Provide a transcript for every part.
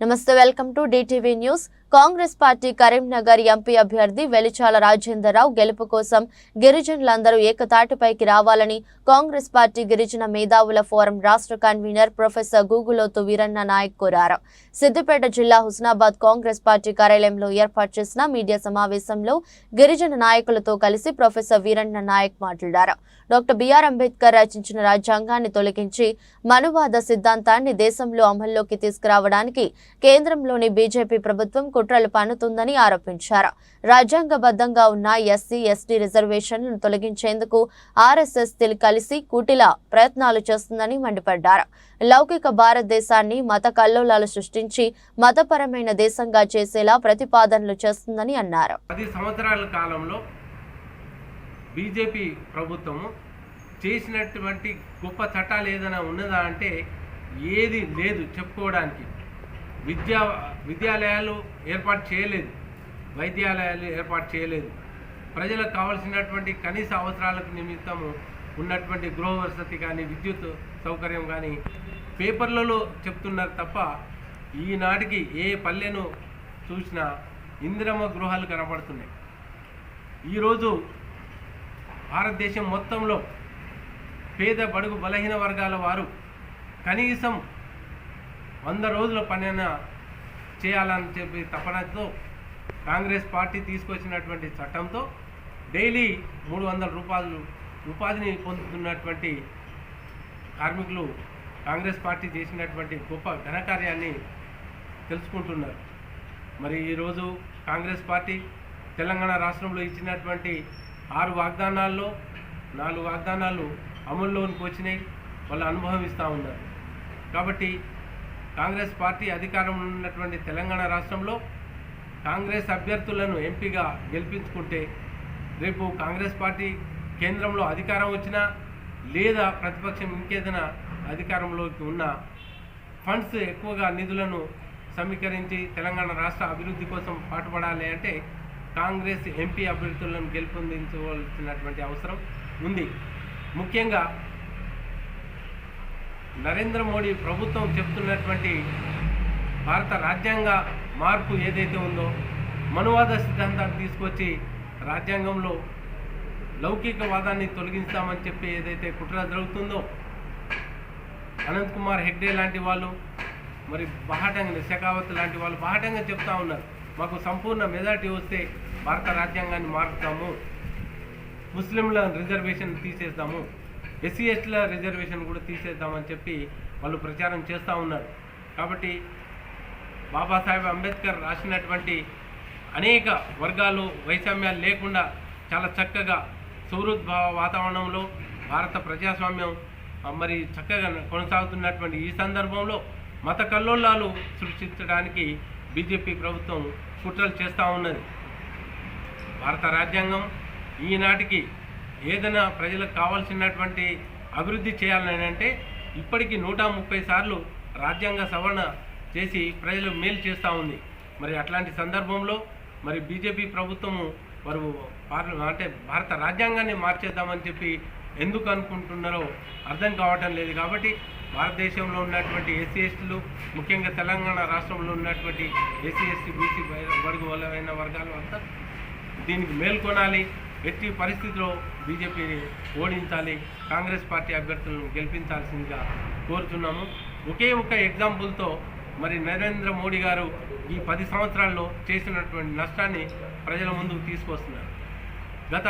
నమస్తే welcome to DTV news Congress party Karimnagar MP అభ్యర్థి వెలిచాల రాజేందర్రావు గెలుపు కోసం గిరిజనులందరూ ఏకతాటిపైకి రావాలని కాంగ్రెస్ పార్టీ గిరిజన మేధావుల ఫోరం రాష్ట్ర కన్వీనర్ ప్రొఫెసర్ గూగులోతు వీరన్న నాయక్ కోరారు. సిద్దిపేట జిల్లా హుస్నాబాద్ కాంగ్రెస్ పార్టీ కార్యాలయంలో ఏర్పాటు చేసిన మీడియా సమావేశంలో గిరిజన నాయకులతో కలిసి ప్రొఫెసర్ వీరన్న నాయక్ మాట్లాడారు. డాక్టర్ బిఆర్ అంబేద్కర్ రచించిన రాజ్యాంగాన్ని తొలగించి మనువాద సిద్ధాంతాన్ని దేశంలో అమల్లోకి తీసుకురావడానికి కేంద్రంలోని బీజేపీ ప్రభుత్వం కుట్రలు పన్నుతుందని ఆరోపించారు. రాజ్యాంగబద్ధంగా ఉన్న ఎస్సీ ఎస్టీ రిజర్వేషన్లను తొలగించేందుకు ఆర్ఎస్ఎస్ కలిసి కుటిల ప్రయత్నాలు చేస్తుందని మండిపడ్డారు. లౌకిక భారతదేశాన్ని మత కల్లోలాలు సృష్టించి మతపరమైన దేశంగా చేసేలా ప్రతిపాదనలు చేస్తుందని అన్నారు. పది సంవత్సరాల కాలంలో బీజేపీ ప్రభుత్వము చేసినటువంటి గొప్ప చట్టాలు ఏదైనా ఉన్నదా అంటే ఏది లేదు చెప్పుకోవడానికి. విద్యా విద్యాలయాలు ఏర్పాటు చేయలేదు. వైద్యాలయాలు ఏర్పాటు చేయలేదు. ప్రజలకు కావాల్సినటువంటి కనీస అవసరాలకు నిమిత్తము ఉన్నటువంటి గృహ వసతి కానీ విద్యుత్ సౌకర్యం కానీ పేపర్లలో చెప్తున్నారు తప్ప ఈనాటికి ఏ పల్లెను చూసినా ఇందిరమ్మ గృహాలు కనపడుతున్నాయి ఈరోజు భారతదేశం మొత్తంలో పేద బడుగు బలహీన వర్గాల వారు కనీసం వంద రోజుల పనైనా చేయాలని చెప్పి తపనతో కాంగ్రెస్ పార్టీ తీసుకొచ్చినటువంటి చట్టంతో డైలీ మూడు వందల రూపాయలు ఉపాధిని పొందుతున్నటువంటి కార్మికులు కాంగ్రెస్ పార్టీ చేసినటువంటి గొప్ప ఘనకార్యాన్ని తెలుసుకుంటున్నారు. మరి ఈరోజు కాంగ్రెస్ పార్టీ తెలంగాణ రాష్ట్రంలో ఇచ్చినటువంటి ఆరు వాగ్దానాల్లో నాలుగు వాగ్దానాలు అమల్లోనికి వచ్చినాయి. వాళ్ళు అనుభవిస్తూ ఉన్నారు. కాబట్టి కాంగ్రెస్ పార్టీ అధికారంలో ఉన్నటువంటి తెలంగాణ రాష్ట్రంలో కాంగ్రెస్ అభ్యర్థులను ఎంపీగా గెలిపించుకుంటే రేపు కాంగ్రెస్ పార్టీ కేంద్రంలో అధికారం వచ్చినా లేదా ప్రతిపక్షం ఇంకేదైనా అధికారంలోకి ఉన్న ఫండ్స్ ఎక్కువగా నిధులను సమీకరించి తెలంగాణ రాష్ట్ర అభివృద్ధి కోసం పాటుపడాలి అంటే కాంగ్రెస్ ఎంపీ అభ్యర్థులను గెలుపొందించవలసినటువంటి అవసరం ఉంది. ముఖ్యంగా నరేంద్ర మోడీ ప్రభుత్వం చెప్తున్నటువంటి భారత రాజ్యాంగ మార్పు ఏదైతే ఉందో మనువాద సిద్ధాంతాన్ని తీసుకొచ్చి రాజ్యాంగంలో లౌకికవాదాన్ని తొలగిస్తామని చెప్పి ఏదైతే కుట్ర జరుగుతుందో అనంత్ కుమార్ హెగ్డే లాంటి వాళ్ళు మరి బహాటంగా శకావత్ లాంటి వాళ్ళు బహాటంగా చెప్తా ఉన్నారు. మాకు సంపూర్ణ మెజార్టీ వస్తే భారత రాజ్యాంగాన్ని మారుస్తాము ముస్లింల రిజర్వేషన్ తీసేస్తాము. ఎస్సీ ఎస్టీల రిజర్వేషన్ కూడా తీసేద్దామని చెప్పి వాళ్ళు ప్రచారం చేస్తూ ఉన్నారు. కాబట్టి బాబాసాహెబ్ అంబేద్కర్ రాసినటువంటి అనేక వర్గాలు వైషమ్యాలు లేకుండా చాలా చక్కగా సుహృద్భావ వాతావరణంలో భారత ప్రజాస్వామ్యం మరి చక్కగా కొనసాగుతున్నటువంటి ఈ సందర్భంలో మత కల్లోలాలు సృష్టించడానికి బీజేపీ ప్రభుత్వం కుట్రలు చేస్తూ ఉన్నది. భారత రాజ్యాంగం ఈనాటికి ఏదైనా ప్రజలకు కావాల్సినటువంటి అభివృద్ధి చేయాలని అంటే ఇప్పటికీ నూట ముప్పై సార్లు రాజ్యాంగ సవరణ చేసి ప్రజలు మేలు చేస్తూ ఉంది. మరి అట్లాంటి సందర్భంలో మరి బీజేపీ ప్రభుత్వము వారు అంటే భారత రాజ్యాంగాన్ని మార్చేద్దామని చెప్పి ఎందుకు అనుకుంటున్నారో అర్థం కావటం లేదు కాబట్టి భారతదేశంలో ఉన్నటువంటి ఎస్సీ ఎస్టీలు ముఖ్యంగా తెలంగాణ రాష్ట్రంలో ఉన్నటువంటి ఎస్సీ ఎస్టీ బీసీ వర్గ వలమైన వర్గాలు అంతా దీనికి మేల్కొనాలి. ఎట్టి పరిస్థితిలో బీజేపీని ఓడించాలి కాంగ్రెస్ పార్టీ అభ్యర్థులను గెలిపించాల్సిందిగా కోరుతున్నాము. ఒకే ఒక ఎగ్జాంపుల్తో మరి నరేంద్ర మోడీ గారు ఈ పది సంవత్సరాల్లో చేసినటువంటి నష్టాన్ని ప్రజల ముందుకు తీసుకొస్తున్నారు. గత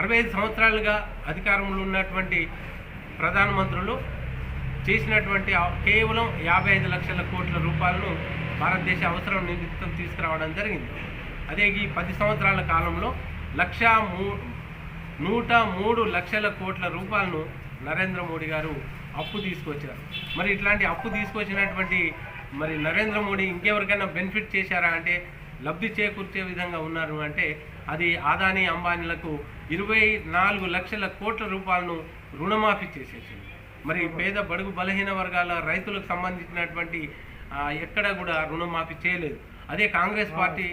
అరవై ఐదు సంవత్సరాలుగా అధికారంలో ఉన్నటువంటి ప్రధానమంత్రులు చేసినటువంటి కేవలం యాభై ఐదు లక్షల కోట్ల రూపాయలను భారతదేశ అవసరం నిమిత్తం తీసుకురావడం జరిగింది. అదే ఈ పది సంవత్సరాల కాలంలో లక్ష మూ నూట మూడు లక్షల కోట్ల రూపాయలను నరేంద్ర మోడీ గారు అప్పు తీసుకొచ్చారు. మరి ఇట్లాంటి అప్పు తీసుకొచ్చినటువంటి మరి నరేంద్ర మోడీ ఇంకెవరికైనా బెనిఫిట్ చేశారా అంటే లబ్ధి చేకూర్చే విధంగా ఉన్నారు అంటే అది ఆదాని అంబానీలకు ఇరవై నాలుగు లక్షల కోట్ల రూపాయలను రుణమాఫీ చేసేసింది. మరి పేద బడుగు బలహీన వర్గాల రైతులకు సంబంధించినటువంటి ఎక్కడ కూడా రుణమాఫీ చేయలేదు. అదే కాంగ్రెస్ పార్టీ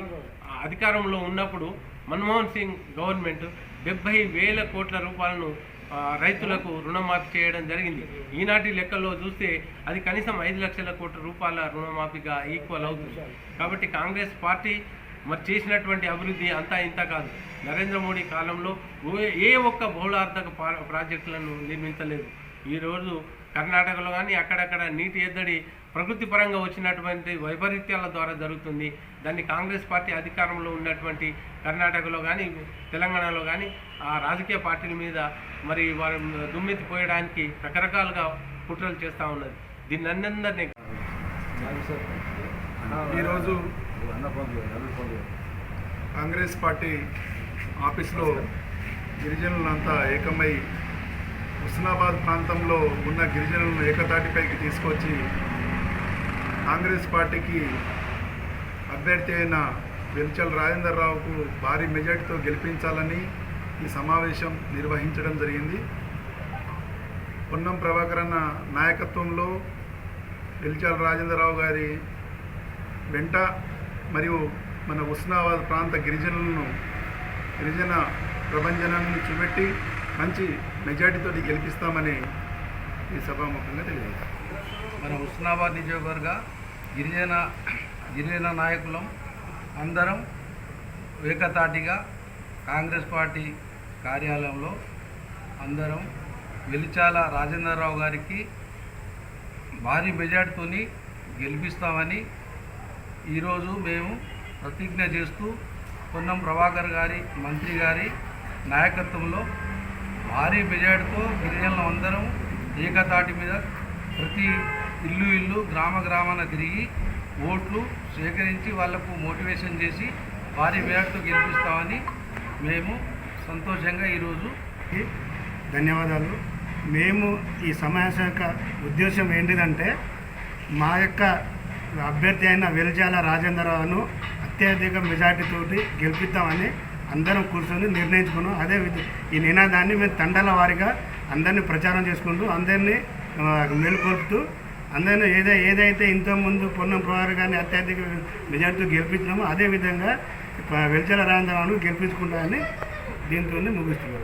అధికారంలో ఉన్నప్పుడు మన్మోహన్ సింగ్ గవర్నమెంట్ డెబ్బై వేల కోట్ల రూపాయలను రైతులకు రుణమాఫీ చేయడం జరిగింది. ఈనాటి లెక్కల్లో చూస్తే అది కనీసం ఐదు లక్షల కోట్ల రూపాయల రుణమాఫీగా ఈక్వల్ అవుతుంది. కాబట్టి కాంగ్రెస్ పార్టీ మరి చేసినటువంటి అభివృద్ధి అంతా ఇంత కాదు. నరేంద్ర మోడీ కాలంలో ఏ- ఒక్క బహుళార్థక ప్రాజెక్టులను నిర్మించలేదు. ఈరోజు కర్ణాటకలో కానీ అక్కడక్కడ నీటి ఎద్దడి ప్రకృతి పరంగా వచ్చినటువంటి వైపరీత్యాల ద్వారా జరుగుతుంది. దాన్ని కాంగ్రెస్ పార్టీ అధికారంలో ఉన్నటువంటి కర్ణాటకలో కానీ తెలంగాణలో కానీ ఆ రాజకీయ పార్టీల మీద మరి వారి దుమ్మెత్తి పోయడానికి రకరకాలుగా కుట్రలు చేస్తూ ఉన్నది. దీన్ని అన్నందరినీ ఈరోజు కాంగ్రెస్ పార్టీ ఆఫీస్లో గిరిజనులంతా ఏకమై హుస్నాబాద్ ప్రాంతంలో ఉన్న గిరిజనులను ఏకతాటిపైకి తీసుకొచ్చి కాంగ్రెస్ పార్టీకి అభ్యర్థి అయిన వెల్చల్ రాజేందర్ రావుకు భారీ మెజార్టీతో గెలిపించాలని ఈ సమావేశం నిర్వహించడం జరిగింది. పొన్నం ప్రభాకర్ అన్న నాయకత్వంలో వెల్చల్ రాజేంద్రరావు గారి వెంట మరియు మన హుస్నాబాద్ ప్రాంత గిరిజనులను గిరిజన ప్రభంజనాన్ని చూపెట్టి మంచి మెజార్టీతో గెలిపిస్తామని ఈ సభాముఖంగా తెలియజేస్తాం మన హుస్నాబాద్ నియోజకవర్గ గిరిజన గిరిజన నాయకులం అందరం ఏకతాటిగా కాంగ్రెస్ పార్టీ కార్యాలయంలో అందరం వెలిచాల రాజేంద్రరావు గారికి భారీ మెజార్టీతో గెలిపిస్తామని ఈరోజు మేము ప్రతిజ్ఞ చేస్తూ పొన్నం ప్రభాకర్ గారి మంత్రి గారి నాయకత్వంలో భారీ మెజార్టీతో గిరిజనులందరం ఏకతాటి మీద ప్రతి ఇల్లు ఇల్లు గ్రామ గ్రామాన తిరిగి ఓట్లు సేకరించి వాళ్ళకు మోటివేషన్ చేసి భారీ మెజార్టీతో గెలిపిస్తామని మేము సంతోషంగా ఈరోజు ధన్యవాదాలు. మేము ఈ సమావేశం యొక్క ఉద్దేశం ఏంటిదంటే మా యొక్క అభ్యర్థి అయిన వెలజాల రాజేంద్రరావును అత్యధిక మెజార్టీతోటి గెలిపిద్దామని అందరం కూర్చొని నిర్ణయించుకున్నాం. అదే ఈ నినాదాన్ని మేము తండల వారిగా అందరినీ ప్రచారం చేసుకుంటూ అందరినీ ఆ, మేలుకొల్పుతూ అందరూ ఏదో ఏదైతే ఇంతకుముందు పొన్నం ప్రవారు గారిని అత్యధిక మెజార్టీతో గెలిపించినామో అదే విధంగా వెలజాల రాజేంద్రరావును గెలిపించుకుంటామని దీంతో ముగిస్తున్నారు